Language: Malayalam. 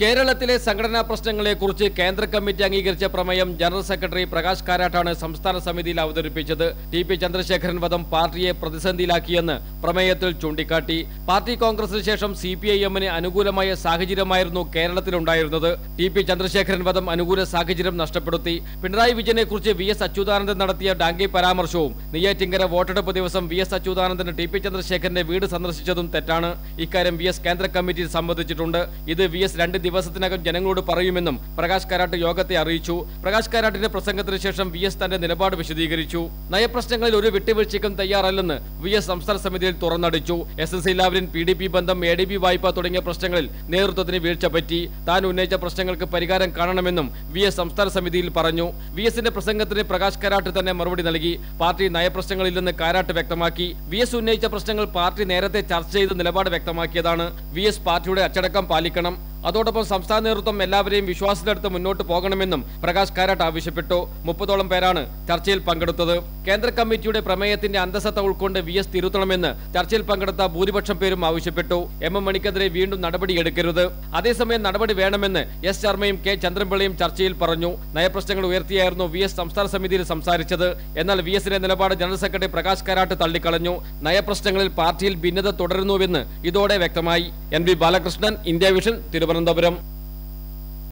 കേരളത്തിലെ സംഘടനാ പ്രശ്നങ്ങളെക്കുറിച്ച് കേന്ദ്ര കമ്മിറ്റി അംഗീകരിച്ച പ്രമേയം ജനറൽ സെക്രട്ടറി പ്രകാശ് കാരാട്ടാണ് സംസ്ഥാന സമിതിയിൽ അവതരിപ്പിച്ചത്. ടി പി ചന്ദ്രശേഖരൻ വധം പാർട്ടിയെ പ്രതിസന്ധിയിലാക്കിയെന്ന് പ്രമേയത്തിൽ ചൂണ്ടിക്കാട്ടി. പാർട്ടി കോൺഗ്രസിന് ശേഷം സി പി ഐ എമ്മിന് അനുകൂലമായ സാഹചര്യമായിരുന്നു കേരളത്തിലുണ്ടായിരുന്നത്. ടി പി ചന്ദ്രശേഖരൻ വധം അനുകൂല സാഹചര്യം നഷ്ടപ്പെടുത്തി. പിണറായി വിജയനെക്കുറിച്ച് വി എസ് അച്യുതാനന്ദൻ നടത്തിയ ഡാങ്കി പരാമർശവും നെയ്യാറ്റിങ്കര വോട്ടെടുപ്പ് ദിവസം V S Achuthanandan T P ചന്ദ്രശേഖരന്റെ വീട് സന്ദർശിച്ചതും തെറ്റാണ്. ഇക്കാര്യം വി എസ് കേന്ദ്ര കമ്മിറ്റി സംബന്ധിച്ചിട്ടുണ്ട് ഇത് വി എസ് രണ്ട് ദിവസത്തിനകം ജനങ്ങളോട് പറയുമെന്നും പ്രകാശ് കാരാട്ട് യോഗത്തെ അറിയിച്ചു. പ്രകാശ് കാരാട്ടിന്റെ പ്രസംഗത്തിന് ശേഷം വി എസ് തന്റെ നിലപാട് വിശദീകരിച്ചു. നയപ്രശ്നങ്ങളിൽ ഒരു വിട്ടുവീഴ്ചയ്ക്കും തയ്യാറല്ലെന്ന് വി എസ് സംസ്ഥാന സമിതിയിൽ തുറന്നടിച്ചു. S S C Lavalin P D P ബന്ധം എ ഡി ബി വായ്പ തുടങ്ങിയ പ്രശ്നങ്ങളിൽ നേതൃത്വത്തിന് വീഴ്ച പറ്റി. താൻ ഉന്നയിച്ച പ്രശ്നങ്ങൾക്ക് പരിഹാരം കാണണമെന്നും വി എസ് സംസ്ഥാന സമിതിയിൽ പറഞ്ഞു. വി എസിന്റെ പ്രസംഗത്തിന് പ്രകാശ് കാരാട്ട് തന്നെ മറുപടി നൽകി. പാർട്ടി നയപ്രശ്നങ്ങളില്ലെന്ന് കാരാട്ട് വ്യക്തമാക്കി. വി എസ് ഉന്നയിച്ച പ്രശ്നങ്ങൾ പാർട്ടി നേരത്തെ ചർച്ച ചെയ്ത് നിലപാട് വ്യക്തമാക്കിയതാണ്. വി എസ് പാർട്ടിയുടെ അച്ചടക്കം പാലിക്കണം. അതോടൊപ്പം സംസ്ഥാന നേതൃത്വം എല്ലാവരെയും വിശ്വാസത്തിലെടുത്ത് മുന്നോട്ട് പോകണമെന്നും പ്രകാശ് കാരാട്ട് ആവശ്യപ്പെട്ടു. മുപ്പതോളം പേരാണ് ചർച്ചയിൽ പങ്കെടുത്തത്. കേന്ദ്ര കമ്മിറ്റിയുടെ പ്രമേയത്തിന്റെ അന്തസത്ത ഉൾക്കൊണ്ട് വി എസ് തിരുത്തണമെന്ന് ചർച്ചയിൽ പങ്കെടുത്ത ഭൂരിപക്ഷം പേരും ആവശ്യപ്പെട്ടു. എം എം മണിക്കെതിരെ വീണ്ടും നടപടിയെടുക്കരുത് അതേസമയം നടപടി വേണമെന്ന് എസ് ശർമ്മയും കെ ചന്ദ്രൻപിള്ളയും ചർച്ചയിൽ പറഞ്ഞു. നയപ്രശ്നങ്ങൾ ഉയർത്തിയായിരുന്നു വി എസ് സംസ്ഥാന സമിതിയിൽ സംസാരിച്ചത്. എന്നാൽ വി എസിന്റെ നിലപാട് ജനറൽ സെക്രട്ടറി പ്രകാശ് കാരാട്ട് തള്ളിക്കളഞ്ഞു. നയപ്രശ്നങ്ങളിൽ പാർട്ടിയിൽ ഭിന്നത തുടരുന്നുവെന്ന് ഇതോടെ വ്യക്തമായി. N V Balakrishnan India vision Thiruvananthapuram